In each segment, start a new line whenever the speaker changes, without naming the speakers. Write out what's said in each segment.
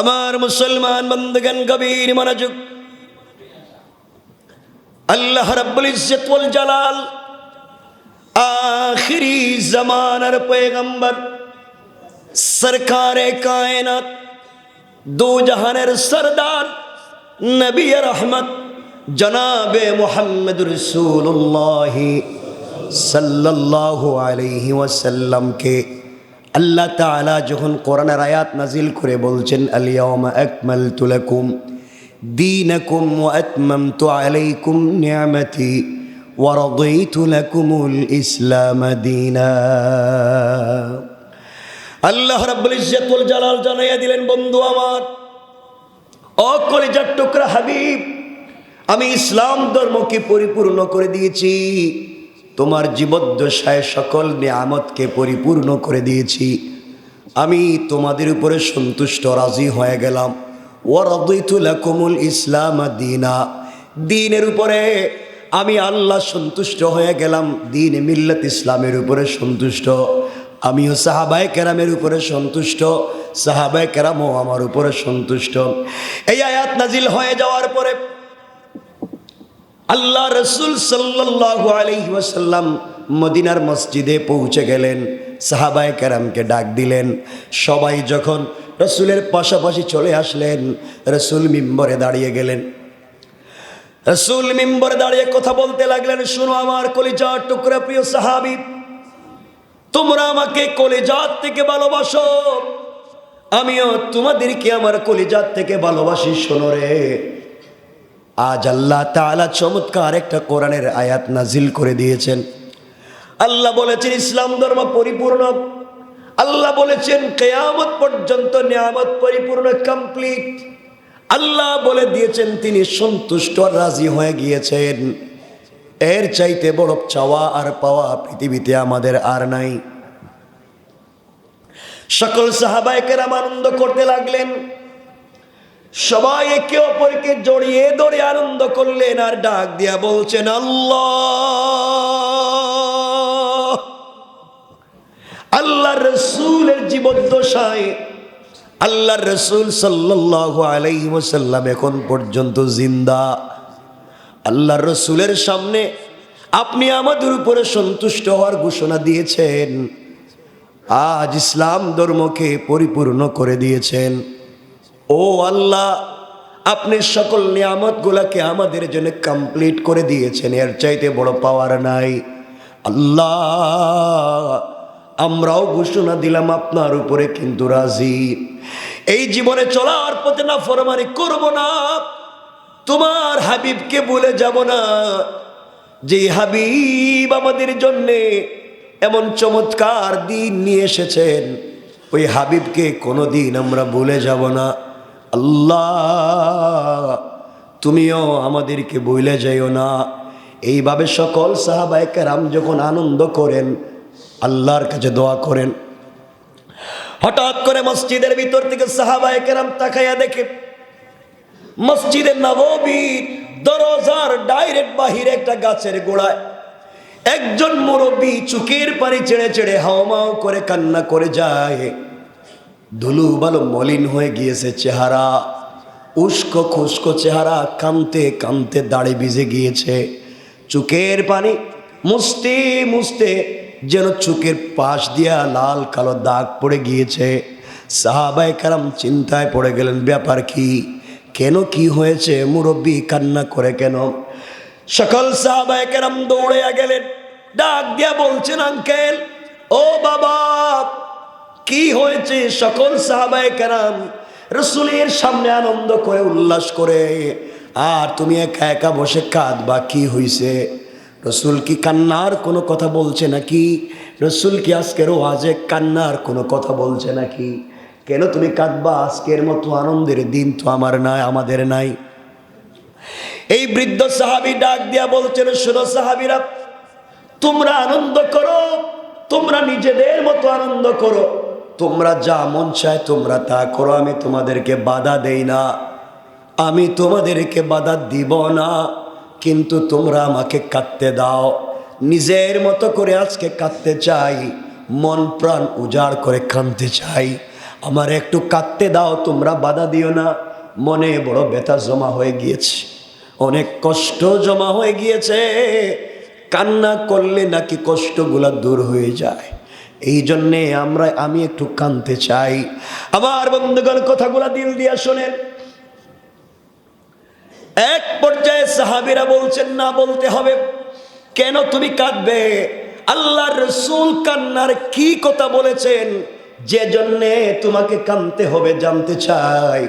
আমার মুসলমান বন্ধুগণ, গভীর মনোযোগ। আল্লাহ রাব্বুল ইজ্জত ওয়াল জালাল আখিরি জামানার পয়গম্বর, সরকারে কায়নাত দু জাহানের সরদার, নবী রহমত, জনাবে মোহাম্মদ রসুল্লাহ সাল্লাল্লাহু আলাইহি ওয়াসাল্লামকে আল্লাহ তাআলা যখন কোরআনের আয়াত নাজিল করে বলছেন আলিয়াউমা আকমালতু লাকুম দীনাকুম ওয়া আতমামতু আলাইকুম নি'মাতি ওয়া রাদিতু লাকুমুল ইসলাম দীনা। আল্লাহ রাব্বুল ইজ্জত জালাল জানাইয়া দিলেন, বন্ধু আমার, ও কলিজার টুকরা হাবিব, আমি ইসলাম ধর্মকে পরিপূর্ণ করে দিয়েছি। তোমার জীবদ্দশায় সকল নিয়ামতকে পরিপূর্ণ করে দিয়েছি। আমি তোমাদের উপরে সন্তুষ্ট রাজি হয়ে গেলাম। ওয়ারদুল ইসলাম দিনা। দিনের উপরে আমি আল্লাহ সন্তুষ্ট হয়ে গেলাম। দিন মিল্লাত ইসলামের উপরে সন্তুষ্ট। আমিও সাহাবায় কেরামের উপরে সন্তুষ্ট। সাহাবায় কেরামও আমার উপরে সন্তুষ্ট। এই আয়াত নাজিল হয়ে যাওয়ার পরে আল্লাহ রসুল সাল্লাল্লাহু আলাইহি ওয়াসাল্লাম মদিনার মসজিদে পৌঁছে গেলেন। সাহাবায় কেরামকে ডাক দিলেন। সবাই যখন রসুলের পাশাপাশি চলে আসলেন, রসুল মিম্বরে দাঁড়িয়ে গেলেন। রসুল মিম্বরে দাঁড়িয়ে কথা বলতে লাগলেন, শুনো আমার কলিজার টুকরা প্রিয় সাহাবি, তোমরা আমাকে কলিজাত থেকে ভালোবাসো। আমিও তোমাদেরকে আমার কলিজাত থেকে ভালোবাসি, শোনো রে। আজ আল্লাহ তাআলা চমৎকার একটা কোরআনের আয়াত নাজিল করে দিয়েছেন। আল্লাহ বলেছেন, ইসলাম ধর্ম পরিপূর্ণ। আল্লাহ বলেছেন, কেয়ামত পর্যন্ত নিয়ামত পরিপূর্ণ কমপ্লিট আল্লাহ বলে দিয়েছেন, তিনি সন্তুষ্ট রাজি হয়ে গিয়েছেন। এর চাইতে বড় চাওয়া আর পাওয়া পৃথিবীতে আমাদের আর নাই। সকল সাহাবায়কের আনন্দ করতে লাগলেন। সবাই একে অপরকে জড়িয়ে ধরে আনন্দ করলেন আর ডাক দিয়া বলছেন, আল্লাহ! আল্লাহ রসুলের জীবদ্দশায় আল্লাহ রসুল সাল্লাল্লাহু আলাইহি ওয়াসাল্লাম এখন পর্যন্ত জিন্দা। আল্লাহ রসুলের সামনে আপনি আমাদের উপরে সন্তুষ্ট হওয়ার ঘোষণা দিয়েছেন। আজ ইসলাম ধর্মকে পরিপূর্ণ করে দিয়েছেন। ও আল্লাহ, আপনি সকল নিয়ামতগুলাকে আমাদের জন্য কমপ্লিট করে দিয়েছেন, এর চাইতে বড় পাওয়ার নাই। আল্লাহ, আমরাও ঘোষণা দিলাম আপনার উপরে কিন্তু রাজি। এই জীবনে চলার পথে না ফরমানি করব না। তোমার হাবিবকে বলে যাব না। যে হাবিব আমাদের জন্যে এমন চমৎকার দিন নিয়ে এসেছেন, ওই হাবিবকে কোনো দিন আমরা ভুলে যাব না। আল্লাহ, তুমিও আমাদেরকে বইলে যাইও না। এইভাবে সকল সাহাবাইকেরাম যখন আনন্দ করেন, আল্লাহর কাছে দোয়া করেন। হঠাৎ করে মসজিদের ভিতর থেকে সাহাবাইকেরাম তাকাইয়া দেখে মসজিদের নববীর দরজার ডাইরেক্ট বাহিরে একটা গাছের গোড়ায় একজন মুরব্বী চুকের পানি চেড়ে ছেড়ে হাওমাও করে কান্না করে যায়। ধুলু ভালো মলিন হয়ে গিয়েছে চেহারা। উস্কো খুস্কো চেহারা কানতে কানতে দাড়ি ভিজে গিয়েছে। চুকের পানি মুছতে মুছতে যেন চুকের পাশ দিয়া লাল কালো দাগ পড়ে গিয়েছে। সাহাবাই কারাম চিন্তায় পড়ে গেলেন, ব্যাপার কি? কেন কি হয়েছে? মুরব্বী কান্না করে কেন? সকল সাহাবাই কেরাম দৌড়ে গেলেন। ডাক দিয়া বলছেন, আঙ্কেল, ও বাবা কি হয়েছে? সকল সাহাবাই কেরাম রসুলের সামনে আনন্দ করে, উল্লাস করে, আর তুমি একা একা বসে কাঁদবা, কি হইছে? রসুল কি কান্নার কোনো কথা বলছে নাকি? রসুল কি আজকের ওয়াজে কান্নার কোনো কথা বলছে নাকি? কেন তুমি কাঁদবা? আজকের মতো আনন্দের দিন তো আমার নাই, আমাদের নাই। এই বৃদ্ধ সাহাবি ডাক দিয়া বলছেন, শুনো সাহাবিরা, তোমরা আনন্দ করো, তোমরা নিজেদের মতো আনন্দ করো। তোমরা যা মন চায় তোমরা তা করো, আমি তোমাদেরকে বাধা দেই না। আমি তোমাদেরকে বাধা দিব না, কিন্তু তোমরা আমাকে কাঁদতে দাও। নিজের মতো করে আজকে কাঁদতে চাই, মন প্রাণ উজাড় করে কাঁদতে চাই। আমার একটু কাঁদতে দাও, তোমরা বাধা দিও না। মনে বড় ব্যথা জমা হয়ে গিয়েছে। অনেক কষ্ট জমা হয়ে গিয়েছে। কান্না করলে নাকি কষ্টগুলা দূর হয়ে যায়। এই জন্যে আমরা, আমি একটু কানতে চাই। আমার বন্ধুগণ, কথাগুলা দিল দিয়া শোনেন। এক পর্যায়ে সাহাবিরা বলছেন, না বলতে হবে। কেন তুমি কাঁদবে? আল্লাহ রসুল কান্নার কি কথা বলেছেন? যে জন্যে তোমাকে কানতে হবে, জানতে চাই।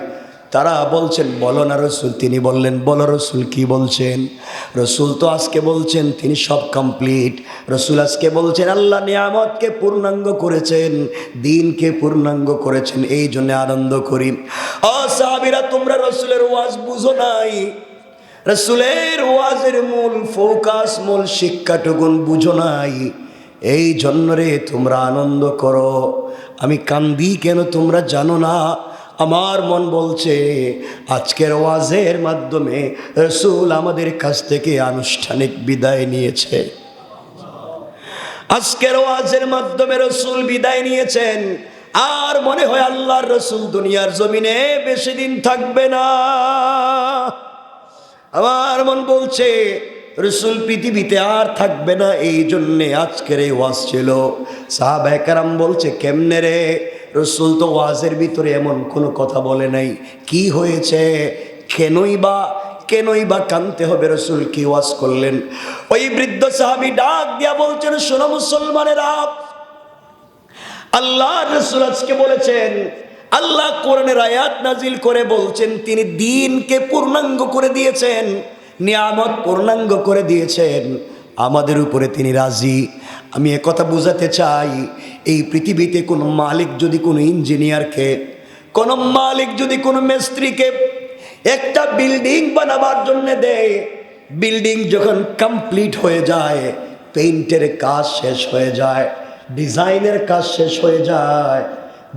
তারা বলছেন, বলো না রসুল। তিনি বললেন, বলো রসুল, কি বলছেন? রসুল তো আজকে বলছেন, তিনি সব কমপ্লিট। রসুল আজকে বলছেন, আল্লাহ নিয়ামতকে পূর্ণাঙ্গ করেছেন, দিনকে পূর্ণাঙ্গ করেছেন, এই জন্য আনন্দ করি। অ সাহাবিরা, তোমরা রসুলের ওয়াজ বুঝো নাই। রসুলের ওয়াজের মূল ফোকাস, মূল শিক্ষাটুকুন বুঝো নাই। এই জন্য রে তোমরা আনন্দ করো। আমি কান্দি কেন তোমরা জানো না? আমার মন বলছে, আজকের ওয়াজের মাধ্যমে রসুল আমাদের কাছ থেকে আনুষ্ঠানিক বিদায় নিয়েছে। আজকের ওয়াজের মাধ্যমে রসুল বিদায় নিয়েছেন। আর মনে হয় আল্লাহর রসুল দুনিয়ার জমিনে বেশি দিন থাকবে না। আমার মন বলছে, রসুল পৃথিবীতে আর থাকবে না এই জন্যে আজকের এই ওয়াজ ছিল। সাহাবাহাম বলছে, কেমনে রে? রসুল তো ওয়াজের ভিতরে এমন কোনো কথা বলে নাই। কি হয়েছে? কেনই বা কেনই বা কানতে হবে রসুল? কি ওয়াজ করলেন? ওই বৃদ্ধ সাহাবি ডাক দিয়া বলছেন, শোনো মুসলমানেরা আল্লাহ রসুল আজকে বলেছেন, আল্লাহ কোরআনের আয়াত নাজিল করে বলছেন, তিনি দিনকে পূর্ণাঙ্গ করে দিয়েছেন, নিয়ামত পূর্ণাঙ্গ করে দিয়েছেন। আমাদের উপরে তিনি রাজি। আমি কথা বুঝাতে চাই এই পৃথিবীতে কোনো মালিক যদি কোনো ইঞ্জিনিয়ারকে, কোনো মালিক যদি কোনো মিস্ত্রিকে একটা বিল্ডিং বানাবার জন্য দেয়, বিল্ডিং যখন কমপ্লিট হয়ে যায়, পেইন্টের কাজ শেষ হয়ে যায়, ডিজাইনের কাজ শেষ হয়ে যায়,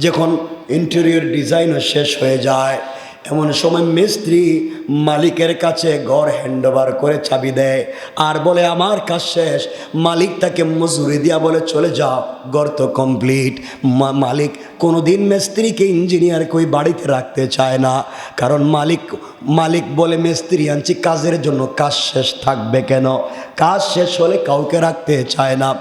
যখন ইন্টেরিয়র ডিজাইনও শেষ হয়ে যায় এমন সময় মিস্ত্রি মালিকের কাছে ঘর হ্যান্ডওভার করে চাবি দেয় আর বলে, আমার কাজ শেষ। মালিক তাকে মজুরি দিয়া বলে, চলে যাও ঘর তো কমপ্লিট। মালিক কোনো দিন মিস্ত্রিকে ইঞ্জিনিয়ারকে কই বাড়িতে রাখতে চায় না। কারণ মালিক মালিক বলে, মিস্ত্রি আনছি, কাজের জন্য কাজ শেষ থাকবে কেন? কাজ শেষ হলে কাউকে রাখতে চায় না।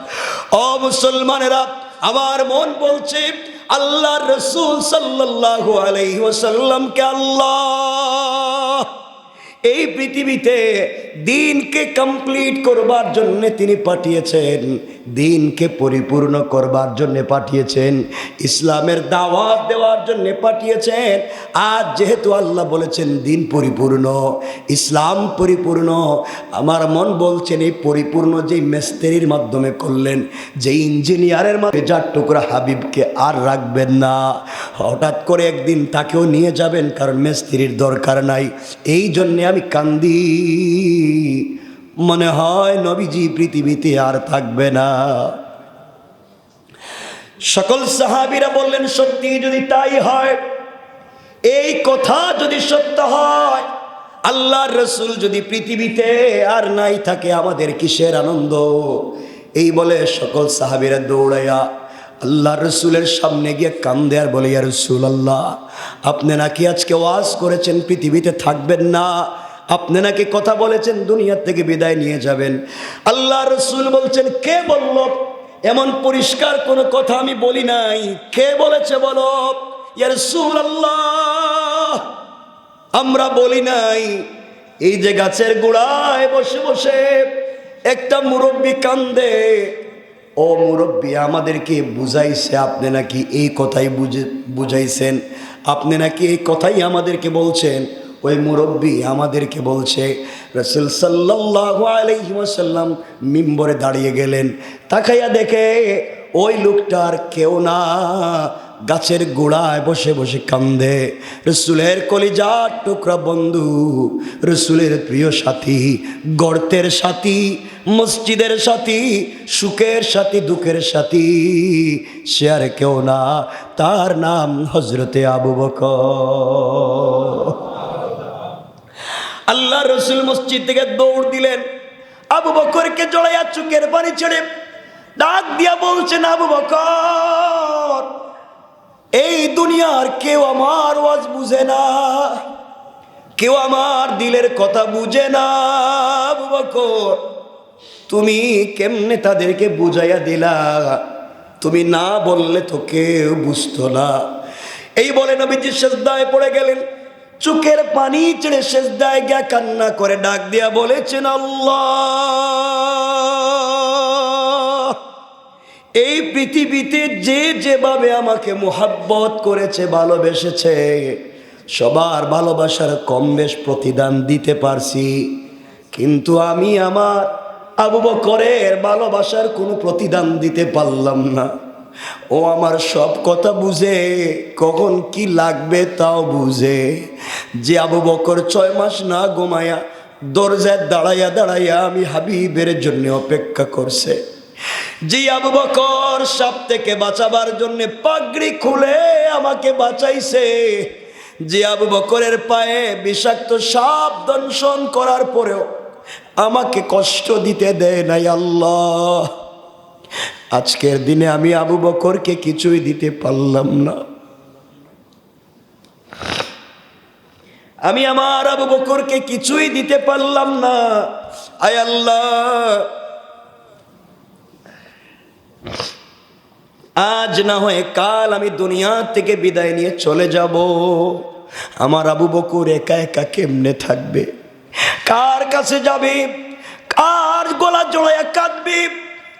ও মুসলমানেরা, আমার মন বলছে আল্লাহ রসুল সাল্লাহু আলাইহি ওয়াসাল্লামকে আল্লাহ এই পৃথিবীতে দিনকে কমপ্লিট করবার জন্য তিনি পাঠিয়েছেন। দিনকে পরিপূর্ণ করবার জন্য পাঠিয়েছেন। ইসলামের দাওয়াত দেওয়ার জন্য পাঠিয়েছেন। আর যেহেতু আল্লাহ বলেছেন দিন পরিপূর্ণ, ইসলাম পরিপূর্ণ, আমার মন বলছেন এই পরিপূর্ণ যে মেস্তেরির মাধ্যমে করলেন যে ইঞ্জিনিয়ারের মাধ্যমে যার টুকরা হাবিবকে আর রাখবেন না। হঠাৎ করে একদিন তাকেও নিয়ে যাবেন, কারণ মেস্ত্রির দরকার নাই। এই জন্যে আমি কান্দি। মনে হয় নবীজি পৃথিবীতে আর থাকবে না। সকল সাহাবিরা বললেন, সত্যি যদি তাই হয়, এই কথা যদি সত্য হয় আল্লাহর রসুল যদি পৃথিবীতে আর নাই থাকে, আমাদের কিসের আনন্দ? এই বলে সকল সাহাবিরা দৌড়াইয়া আল্লাহ রসুলের সামনে গিয়ে কান্দে আর বলে, ইয়া রসুল আল্লাহ আপনি নাকি আজকে ওয়াজ করেছেন, পৃথিবীতে থাকবেন না আপনি নাকি কথা বলেছেন, দুনিয়ার থেকে বিদায় নিয়ে যাবেন। আল্লাহ রসুল বলছেন, কে বলল? এমন পরিষ্কার কোনো কথা আমি বলি নাই। কে বলেছে বলো? আল্লাহ আমরা বলি নাই, এই যে গাছের গোড়ায় বসে বসে একটা মুরব্বী কান্দে। ও মুরব্বী, আমাদেরকে বুঝাইছে, আপনি নাকি এই কথাই বুঝে বুঝাইছেন? আপনি নাকি এই কথাই আমাদেরকে বলছেন? ওই মুরব্বী আমাদেরকে বলছে, রসুল সাল্লাহ আলহিমাসাল্লাম মিম্বরে দাঁড়িয়ে গেলেন। তাকাইয়া দেখে ওই লোকটার কেউ না, গাছের গোড়ায় বসে বসে কান্দে। রসুলের কলিজার টুকরা বন্ধু, রসুলের প্রিয় সাথী, গর্তের সাথী, মসজিদের সাথী, সুখের সাথী, দুঃখের সাথী, সে আর কেউ না, তার নাম হজরতে আবু বকর। আল্লাহ রসুল মসজিদ থেকে দৌড় দিলেন। আবু বকরকে জড়াইয়া চুকের পানি ছেড়ে ডাক দিয়া বলছেন, আবু বকর, এই দুনিয়ার কেউ আমার ওয়াজ বুঝে না। কেউ আমার দিলের কথা বুঝে না, আবু বকর। তুমি কেমনে তাদেরকে বুঝাইয়া দিলা? তুমি না বললে তো কেউ বুঝতো না। এই বলে নবীজি শেষদায় পড়ে গেলেন। চোখের পানি ছেড়ে শেষদায় গিয়া কান্না করে ডাক দিয়া বলেছেন, আল্লাহ, এই পৃথিবীতে যে যেভাবে আমাকে মোহাব্বত করেছে, ভালোবেসেছে, সবার ভালোবাসার কম বেশ প্রতিদান দিতে পারছি। কিন্তু আমি আমার আবু বকরের ভালোবাসার কোনো প্রতিদান দিতে পারলাম না। ও আমার সব কথা বুঝে, কখন কি লাগবে তাও বুঝে। যে আবু বকর ছয় মাস না ঘুমায়া, দরজায় দাঁড়াইয়া দাঁড়াইয়া আমি হাবিবের জন্য অপেক্ষা করছে। যে আবু বকর সাপ থেকে বাঁচাবার জন্য পাগড়ি খুলে আমাকে বাঁচাইছে। যে আবু বকরের পায়ে বিষাক্ত সাপ দংশন করার পরেও আমাকে কষ্ট দিতে দেয় নাই আল্লাহ। আজকের দিনে আমি আবু বকরকে কিছুই দিতে পারলাম না। আমি আমার আবু বকরকে কিছুই দিতে পারলাম না। আয় আল্লাহ। আজ না হয় কাল আমি দুনিয়া থেকে বিদায় নিয়ে চলে যাব। আমার আবু বকুর একা একা কেমনে থাকবে? কার কাছে যাবে? কার গলা জড়াইয়া কাঁদবে?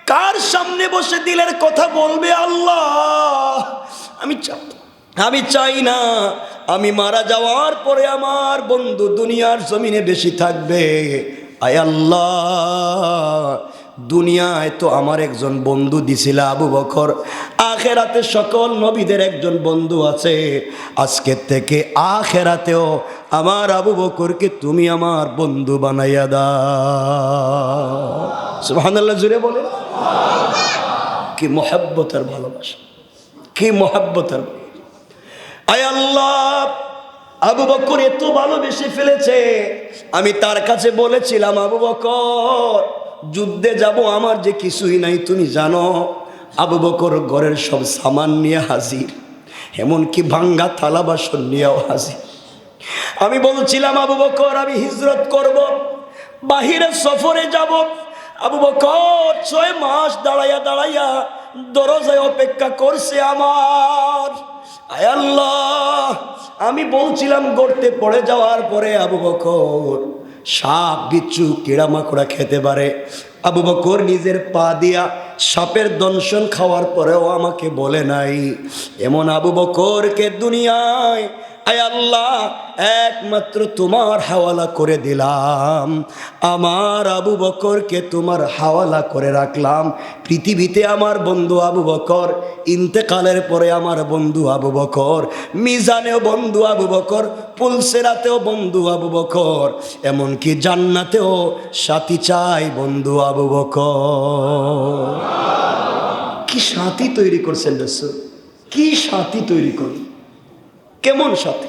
কার সামনে বসে দিলের কথা বলবে আল্লাহ? আমি আমি চাই না। আমি মারা যাওয়ার পরে আমার বন্ধু দুনিয়ার জমিনে বেশি থাকবে। আয় আল্লাহ, দুনিয়ায় তো আমার একজন বন্ধু দিছিল আবু বকর। আখেরাতে সকল নবীদের একজন বন্ধু আছে। আজকের থেকে আখেরাতেও আমার আবু বকরকে তুমি আমার বন্ধু বানাইয়া দাও। সুবহানাল্লাহ জুড়ে বলে কি মোহাব্বতের ভালোবাসা, কি মোহাব্বতের আয় আল্লাহ, আবু বকর এত ভালোবেসে ফেলেছে, আমি তার কাছে বলেছিলাম, আবু বকর, যুদ্ধে যাব আমার যে কিছুই নাই, তুমি জানো, আবু বকর ঘরের সব সামান নিয়ে হাজির, এমনকি ভাঙ্গা থালা বাসন নিয়েও হাজির। আমি বলছিলাম, আবু বকর, আমি হিজরত করব, বাহিরে সফরে যাব আবু বকর ছয় মাস দাঁড়াইয়া দাঁড়াইয়া দরজায় অপেক্ষা করছে আমার। আয় আল্লাহ, আমি বলছিলাম গড়তে পড়ে যাওয়ার পরে আবু বকর, সাপ, বিচ্ছু কিড়ামাকড়া খেতে পারে। আবু বকর নিজের পা দিয়া সাপের দংশন খাওয়ার পরেও আমাকে বলে নাই, এমন আবু বকরকে দুনিয়ায় আল্লাহ, একমাত্র তোমার হাওয়ালা করে দিলাম। আমার আবু বকরকে তোমার হাওয়ালা করে রাখলাম। পৃথিবীতে আমার বন্ধু আবু বকর, ইন্তেকালের পরে আমার বন্ধু আবু বকর, মিজানেও বন্ধু আবু বকর, পুলসেরাতেও বন্ধু আবু বকর, এমনকি জান্নাতেও সাথী চাই বন্ধু আবু বকর। কি সাথী তৈরি করছেন রসুল? কি সাথী তৈরি করলেন? কেমন সাথী?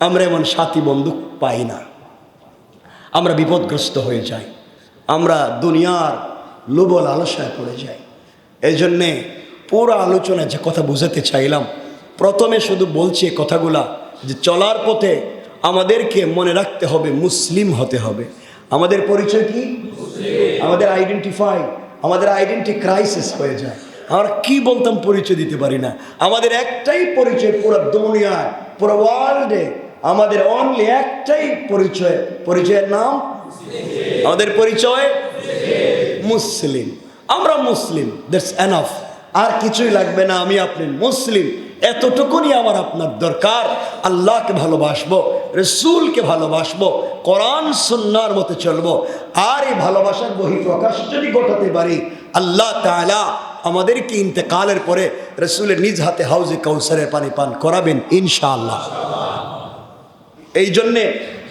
আমরা এমন সাথী বন্ধু পাই না। আমরা বিপদগ্রস্ত হয়ে যাই। আমরা দুনিয়ার লোবল আলসায় পড়ে যাই। এই জন্যে পুরো আলোচনায় যে কথা বুঝাতে চাইলাম প্রথমে শুধু বলছি কথাগুলা যে চলার পথে আমাদেরকে মনে রাখতে হবে মুসলিম হতে হবে। আমাদের পরিচয় কি? আমাদের আইডেন্টিফাই আমাদের আইডেন্টি ক্রাইসিস হয়ে যায়। আমরা কি বলতাম পরিচয় দিতে পারি না। আমাদের একটাই পরিচয় পুরো দুনিয়ায় পুরো ওয়ার্ল্ডে আমাদের অনলি একটাই পরিচয়। পরিচয়ের নাম? আমাদের পরিচয়? মুসলিম। আমরা মুসলিম। দ্যাটস এনাফ আর কিছুই লাগবে না আমি আপনি মুসলিম। এতটুকুনি আমার আপনার দরকার। আল্লাহকে ভালোবাসবো রসুলকে ভালোবাসবো কোরআন সুন্নার মতো চলবো। আর এই ভালোবাসার বহিঃপ্রকাশ যদি ঘটাতে পারি আল্লাহ তাআলা আমাদেরকে ইন্তেকালের পরে রসুলের নিজ হাতে হাউজে কৌসারের পানি পান করাবেন, ইনশাআল্লাহ। এই জন্যে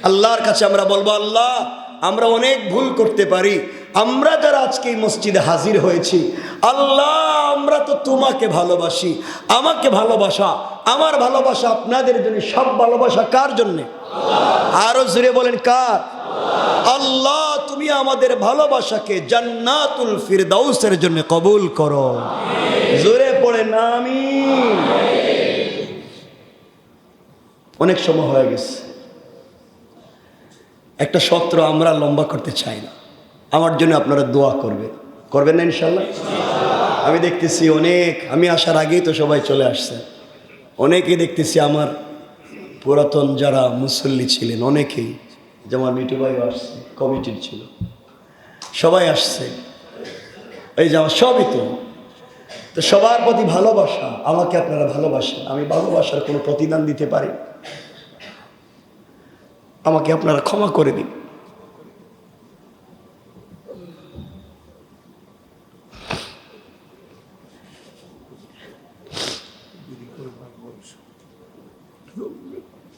আল্লাহর কাছে আমরা বলব, আল্লাহ, আমরা অনেক ভুল করতে পারি। আমরা যারা আজকে এই মসজিদে হাজির হয়েছি, আল্লাহ, আমরা তো তোমাকে ভালোবাসি। আমাকে ভালোবাসা, আমার ভালোবাসা আপনাদের জন্য, সব ভালোবাসা কার জন্যে? আরও জুড়ে বলেন, কার? আল্লাহ, তুমি আমাদের ভালোবাসাকে জান্নাতুল ফিরদাউসের জন্য কবুল করো। জোরে পড়ে না আমি অনেক সময় হয়ে গেছে। একটা সত্র আমরা লম্বা করতে চাই না। আমার জন্য আপনারা দোয়া করবেন। করবেন না ইনশাল্লাহ আমি দেখতেছি অনেক, আমি আসার আগেই তো সবাই চলে আসছে। অনেকেই দেখতেছি আমার পুরাতন যারা মুসল্লি ছিলেন, অনেকেই যেমন মিটু ভাইও আসছে, কমিটির ছিল। সবাই আসছে। এই যে আমার সবই তো। তো সবার প্রতি ভালোবাসা, আমাকে আপনারা ভালোবাসেন। আমি ভালোবাসার কোনো প্রতিদান দিতে পারি। আমাকে আপনারা ক্ষমা করে দিন।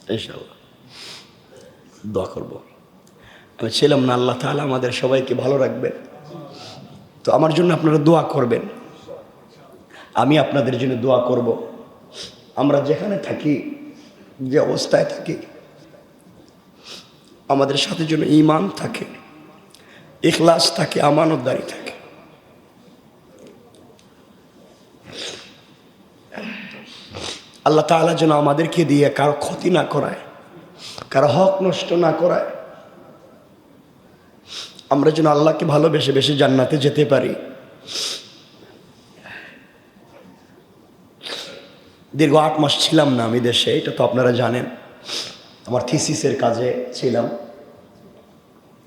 ইনশাল্লাহ দোয়া করব। আমি ছিলাম না, আল্লাহ তাহলে আমাদের সবাইকে ভালো রাখবেন। তো আমার জন্য আপনারা দোয়া করবেন। আমি আপনাদের জন্য দোয়া করব। আমরা যেখানে থাকি, যে অবস্থায় থাকি, আমাদের সাথে যেন ইমান থাকে, ইখলাস থাকে, আমানতদারি থাকে। আল্লাহ তাআলা যেন আমাদেরকে দিয়ে কারও ক্ষতি না করায়। কারও হক নষ্ট না করায়। আমরা যেন আল্লাহকে ভালোবেসে বেশি জান্নাতে যেতে পারি। দীর্ঘ আট মাস ছিলাম না আমি দেশে, এটা তো আপনারা জানেন। আমার থিসিসের কাজে ছিলাম।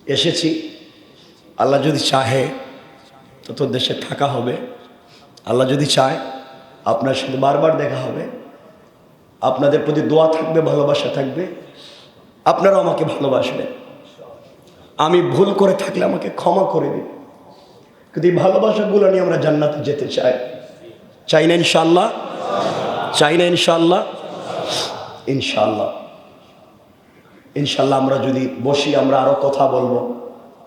এসেছি। আল্লাহ যদি চাহে তো তোর দেশে থাকা হবে। আল্লাহ যদি চায়, আপনার সাথে বারবার দেখা হবে। আপনাদের প্রতি দোয়া থাকবে, ভালোবাসা থাকবে। আপনারাও আমাকে ভালোবাসবেন। আমি ভুল করে থাকলে আমাকে ক্ষমা করে দিন। কিন্তু এই ভালোবাসাগুলো নিয়ে আমরা জান্নাতে যেতে চাই। চাই না ইনশাল্লাহ চাই না ইনশাল্লাহ ইনশাল্লাহ ইনশাল্লাহ আমরা যদি বসি, আমরা আরও কথা বলব।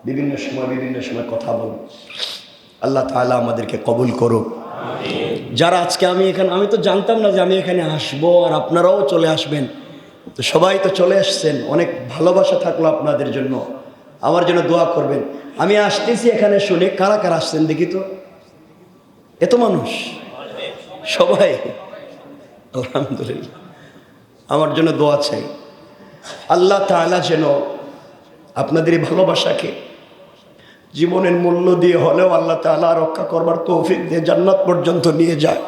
বিভিন্ন সময় বিভিন্ন সময় কথা বলব। আল্লাহ তাআলা আমাদেরকে কবুল করুক। যারা আজকে আমি এখানে, আমি তো জানতাম না যে আমি এখানে আসব আর আপনারাও চলে আসবেন। তো সবাই তো চলে আসছেন, অনেক ভালোবাসা থাকল আপনাদের জন্য। আমার জন্য দোয়া করবেন। আমি আসতেছি এখানে শুনে, কারা কারা আসছেন দেখি তো। এত মানুষ। সবাই। আলহামদুলিল্লাহ। আমার জন্য দোয়া চাই। আল্লাহ তাআলা যেন আপনাদের এই ভালোবাসাকে জীবনের মূল্য দিয়ে হলেও আল্লাহ তাআলা রক্ষা করবার তৌফিক দিয়ে জান্নাত পর্যন্ত নিয়ে যায়।